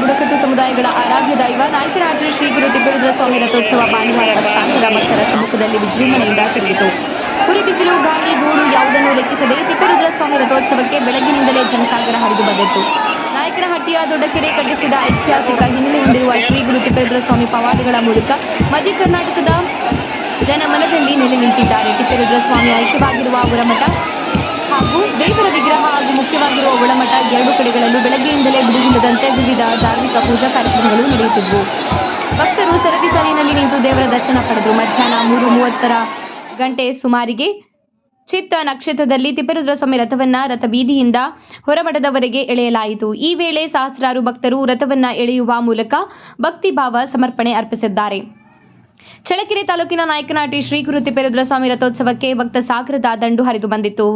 ಬುಡಕಟ್ಟು ಸಮುದಾಯಗಳ ಆರಾಧ್ಯ ದೈವ ನಾಯಕರಾದ ಶ್ರೀ ಗುರು ತಿಪ್ಪೇರುದ್ರ ಸ್ವಾಮಿ ರಥೋತ್ಸವ ಭಾನುವಾರ ಶಾಂತದ ಭಕ್ತರ ಸಮ್ಮುಖದಲ್ಲಿ ವಿಜೃಂಭಣೆಯಿಂದ ಜರುಗಿತು. ಕುರಿ ಬಿಸಿಲು ಗಾಳಿ, ಗೂಡು ಯಾವುದನ್ನು ಲೆಕ್ಕಿಸದೆ ತಿಪ್ಪೇರುದ್ರ ಸ್ವಾಮಿ ರಥೋತ್ಸವಕ್ಕೆ ಬೆಳಗ್ಗಿನಿಂದಲೇ ಜನಸಾಗರ ಹರಿದು ಬಂದಿತ್ತು. ನಾಯಕನಹಟ್ಟಿಯ ದೊಡ್ಡಕೆರೆ ಕಟ್ಟಿಸಿದ ಐತಿಹಾಸಿಕ ಹಿನ್ನೆಲೆ ಹೊಂದಿರುವ ಶ್ರೀ ಗುರು ತಿಪ್ಪರುದ್ರ ಸ್ವಾಮಿ ಪವಾಡಗಳ ಮೂಲಕ ಮಧ್ಯ ಕರ್ನಾಟಕದ ಜನ ಮನದಲ್ಲಿ ನೆಲೆ ನಿಂತಿದ್ದಾರೆ. ತಿಪ್ಪರುದ್ರ ಸ್ವಾಮಿ ಐಕ್ಯವಾಗಿರುವ ಅವರಮಠ ಹಾಗೂ ದೇವರ ವಿಗ್ರಹ ಹಾಗೂ ಮುಖ್ಯವಾಗಿರುವ ಒಳಮಠ ಎರಡು ಕಡೆಗಳಲ್ಲೂ ಬೆಳಗ್ಗೆಯಿಂದಲೇ ಬಿಡುವಿಲ್ಲದಂತೆ ವಿವಿಧ ಧಾರ್ಮಿಕ ಪೂಜಾ ಕಾರ್ಯಕ್ರಮಗಳು ನಡೆಯುತ್ತಿದ್ದವು ಭಕ್ತರು ಸರತಿ ಸಾಲಿನಲ್ಲಿ ನಿಂತು ದೇವರ ದರ್ಶನ ಪಡೆದು ಮಧ್ಯಾಹ್ನ ಮೂರು ಮೂವತ್ತರ ಗಂಟೆ ಸುಮಾರಿಗೆ ಚಿತ್ತ ನಕ್ಷತ್ರದಲ್ಲಿ ತಿಪ್ಪರುದ್ರ ಸ್ವಾಮಿ ರಥವನ್ನ ರಥಬೀದಿಯಿಂದ ಹೊರಮಠದವರೆಗೆ ಎಳೆಯಲಾಯಿತು. ಈ ವೇಳೆ ಸಹಸ್ರಾರು ಭಕ್ತರು ರಥವನ್ನ ಎಳೆಯುವ ಮೂಲಕ ಭಕ್ತಿಭಾವ ಸಮರ್ಪಣೆ ಅರ್ಪಿಸಿದ್ದಾರೆ. ಚಳ್ಳಕೆರೆ ತಾಲೂಕಿನ ನಾಯಕನಾಟಿ ಶ್ರೀ ಗುರು ತಿಪ್ಪೇರುದ್ರ ರಥೋತ್ಸವಕ್ಕೆ ಭಕ್ತ ಸಾಗರದ ದಂಡು ಹರಿದು ಬಂದಿತ್ತು.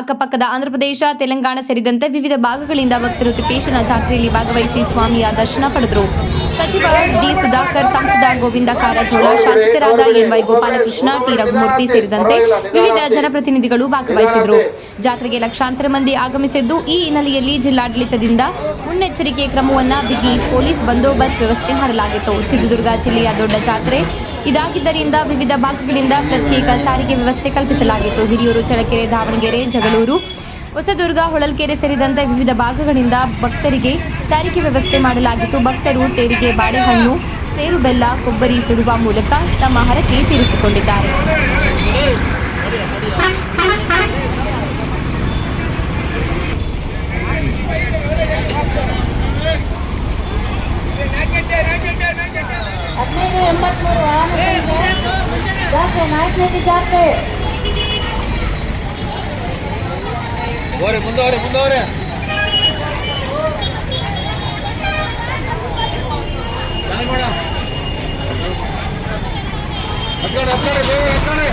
ಅಕ್ಕಪಕ್ಕದ ಆಂಧ್ರಪ್ರದೇಶ ತೆಲಂಗಾಣ ಸೇರಿದಂತೆ ವಿವಿಧ ಭಾಗಗಳಿಂದ ಭಕ್ತರು ತಿಪೇಶನ ಜಾತ್ರೆಯಲ್ಲಿ ಭಾಗವಹಿಸಿ ಸ್ವಾಮಿಯ ದರ್ಶನ ಪಡೆದರು. ಸಚಿವ ಡಿ. ಸುಧಾಕರ್, ಸಂಸದ ಗೋವಿಂದ ಕಾರಜೋಳ, ಶಾಸಕರಾದ ಎನ್ವೈ ಗೋಪಾಲಕೃಷ್ಣ, ಟಿ. ರಘುಮೂರ್ತಿ ಸೇರಿದಂತೆ ವಿವಿಧ ಜನಪ್ರತಿನಿಧಿಗಳು ಭಾಗವಹಿಸಿದರು. ಜಾತ್ರೆಗೆ ಲಕ್ಷಾಂತರ ಮಂದಿ ಆಗಮಿಸಿದ್ದು, ಈ ಹಿನ್ನೆಲೆಯಲ್ಲಿ ಜಿಲ್ಲಾಡಳಿತದಿಂದ ಮುನ್ನೆಚ್ಚರಿಕೆ ಕ್ರಮವನ್ನು ಬಿಗಿ ಪೊಲೀಸ್ ಬಂದೋಬಸ್ತ್ ವ್ಯವಸ್ಥೆ ಮಾಡಲಾಗಿತ್ತು ಸಿಂಧುದುರ್ಗ ಜಿಲ್ಲೆಯ ದೊಡ್ಡ ಜಾತ್ರೆ ಇದಾಗಿದ್ದರಿಂದ ವಿವಿಧ ಭಾಗಗಳಿಂದ ಪ್ರತ್ಯೇಕ ಸಾರಿಗೆ ವ್ಯವಸ್ಥೆ ಕಲ್ಪಿಸಲಾಗಿತ್ತು. ಹಿರಿಯೂರು ಚಳಕೆರೆ ದಾವಣಗೆರೆ, ಜಗಳೂರು, ಹೊಸದುರ್ಗ, ಹೊಳಲ್ಕೆರೆ ಸೇರಿದಂತೆ ವಿವಿಧ ಭಾಗಗಳಿಂದ ಭಕ್ತರಿಗೆ ಸಾರಿಗೆ ವ್ಯವಸ್ಥೆ ಮಾಡಲಾಗಿತ್ತು. ಭಕ್ತರು ತೇರಿಗೆ ಬಾಳೆಹಣ್ಣು, ಸೇರು ಬೆಲ್ಲ, ಕೊಬ್ಬರಿ ಸುಡುವ ಮೂಲಕ ತಮ್ಮ ಹರಕೆ ತೀರಿಸಿಕೊಂಡಿದ್ದಾರೆ ಹದಿನೈದು ಎಂಬತ್ಮೂರು ಆನೆಗಳಿಗೆ ಜಾತ್ರೆ ನಾಲ್ಕನೇದು ಜಾತ್ರೆ. ಮುಂದವ್ರೆ ಮುಂದವ್ರೆ. ಮುಂದೋರಿ ಚೆನ್ನಾಗಿ ಮಾಡ ಹತ್ಕೊಳ್ಳಿ